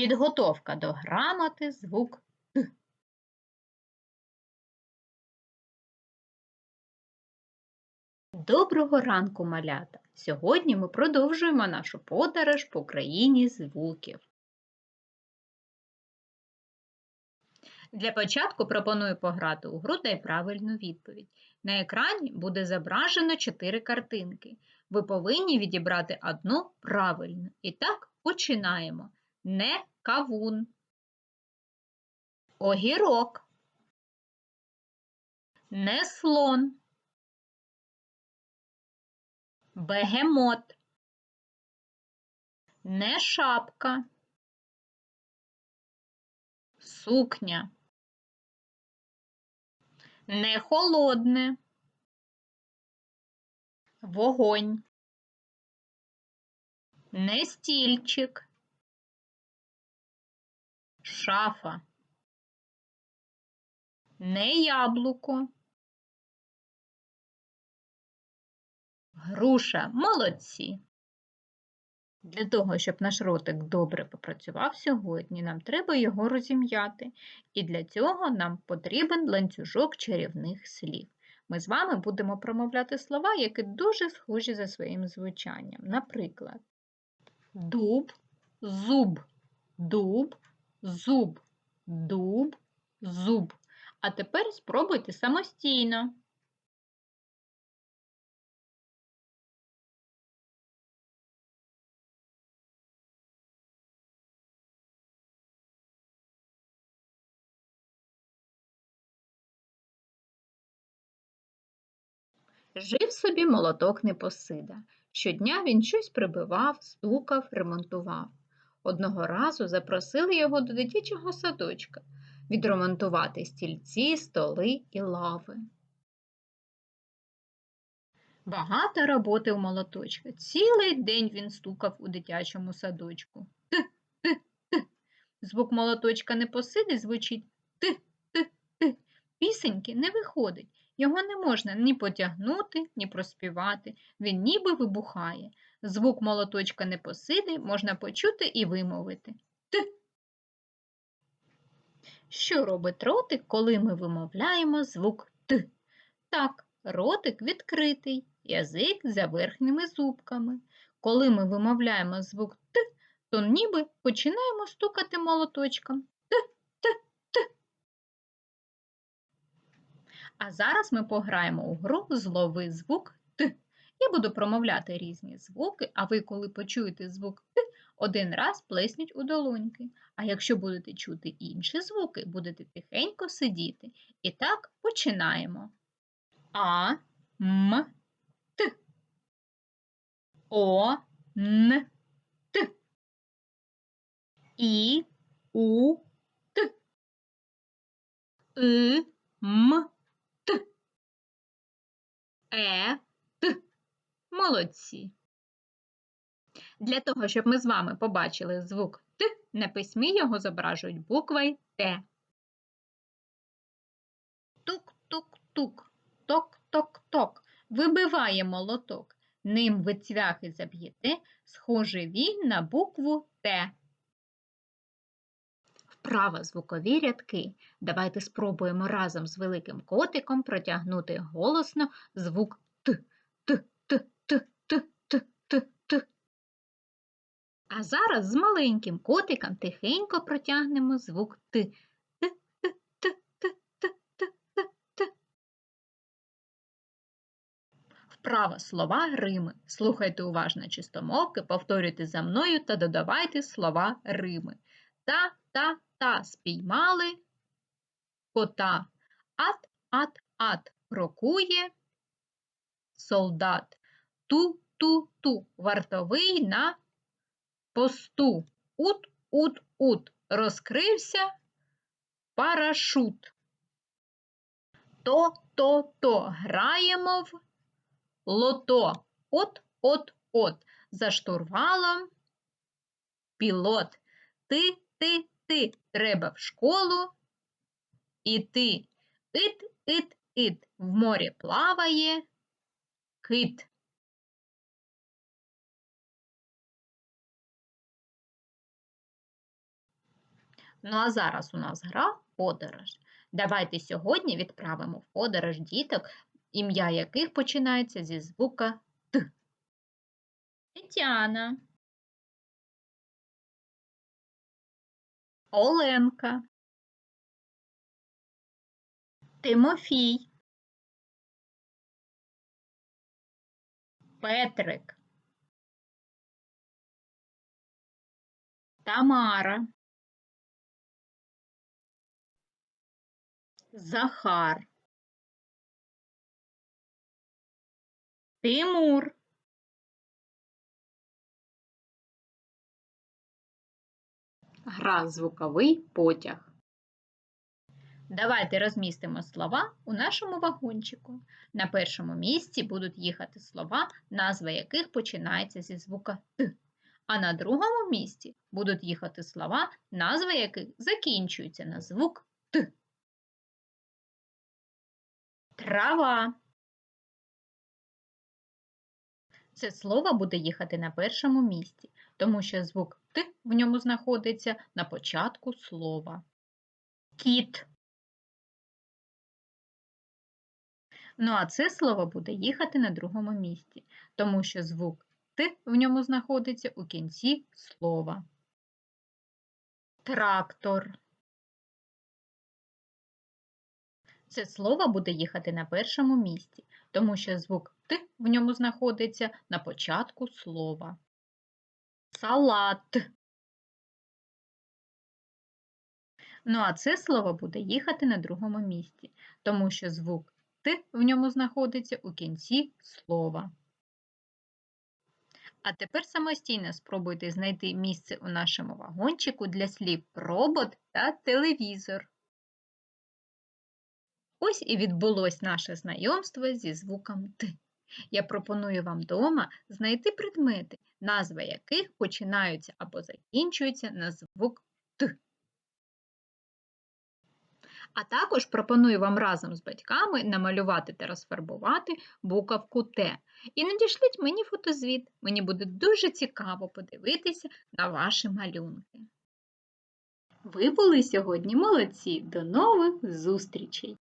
Підготовка до грамоти звук Т. Доброго ранку, малята! Сьогодні ми продовжуємо нашу подорож по країні звуків. Для початку пропоную пограти у гру «Дай правильну відповідь. На екрані буде зображено чотири картинки. Ви повинні відібрати одну правильну. І так починаємо. Не кавун, огірок, не слон, бегемот, не шапка, сукня, не холодне, вогонь, не стільчик, шафа, не яблуко, груша молодці. Для того, щоб наш ротик добре попрацював сьогодні, нам треба його розім'яти. І для цього нам потрібен ланцюжок чарівних слів. Ми з вами будемо промовляти слова, які дуже схожі за своїм звучанням. Наприклад, дуб, зуб, дуб, зуб, дуб, зуб. А тепер спробуйте самостійно. Жив собі молоток Непосида. Щодня він щось прибивав, стукав, ремонтував. Одного разу запросили його до дитячого садочка відремонтувати стільці, столи і лави. Багато роботи у молоточка. Цілий день він стукав у дитячому садочку. Т, т, т. Звук молоточка не посиди звучить т, т, т. Пісеньки не виходить. Його не можна ні потягнути, ні проспівати. Він ніби вибухає. Звук молоточка непосиди можна почути і вимовити. Т. Що робить ротик, коли ми вимовляємо звук Т? Так, ротик відкритий, язик за верхніми зубками. Коли ми вимовляємо звук Т, то ніби починаємо стукати молоточком. Т, Т, Т. А зараз ми пограємо у гру Злови звук. Я буду промовляти різні звуки, а ви, коли почуєте звук Т, один раз плесніть у долоньки. А якщо будете чути інші звуки, будете тихенько сидіти. І так починаємо. А, М, Т. О, Н, Т. І, У, Т. И, М, Т. Е. Молодці. Для того, щоб ми з вами побачили звук Т, на письмі його зображують буквою Т. Тук-тук-тук, ток-ток-ток. Вибиває молоток. Ним ви цвяхи заб'єте, схожий він на букву Т. Вправо звукові рядки. Давайте спробуємо разом з великим котиком протягнути голосно звук Т, Т, Т, Т, Т, Т, Т. А зараз з маленьким котиком тихенько протягнемо звук Т. Вправо слова Рими. Слухайте уважно чистомовки, повторюйте за мною та додавайте слова Рими. Та, та, та спіймали кота. Ат, ат, ат крокує солдат. Ту, ту, ту вартовий на посту. Ут, ут, ут. Розкрився парашут. То, то, то граємо в лото. От, от, от. За штурвалом пілот. Ти, ти, ти. Треба в школу іти. Ит, ит, ит. В морі плаває кит. Ну а зараз у нас гра подорож. Давайте сьогодні відправимо в подорож діток, ім'я яких починається зі звука Т. Тетяна. Оленка. Тимофій. Петрик. Тамара. Захар. Тимур. Гра звуковий потяг. Давайте розмістимо слова у нашому вагончику. На першому місці будуть їхати слова, назва яких починається зі звука Т. А на другому місці будуть їхати слова, назва яких закінчуються на звук Трава. Це слово буде їхати на першому місці, тому що звук Т в ньому знаходиться на початку слова. Кіт. Ну а це слово буде їхати на другому місці, тому що звук Т в ньому знаходиться у кінці слова. Трактор. Це слово буде їхати на першому місці, тому що звук Т в ньому знаходиться на початку слова. Салат. Ну а це слово буде їхати на другому місці, тому що звук Т в ньому знаходиться у кінці слова. А тепер самостійно спробуйте знайти місце у нашому вагончику для слів робот та телевізор. Ось і відбулось наше знайомство зі звуком Т. Я пропоную вам вдома знайти предмети, назва яких починаються або закінчуються на звук Т. А також пропоную вам разом з батьками намалювати та розфарбувати буковку Т. І надішліть мені фотозвіт. Мені буде дуже цікаво подивитися на ваші малюнки. Ви були сьогодні молодці. До нових зустрічей!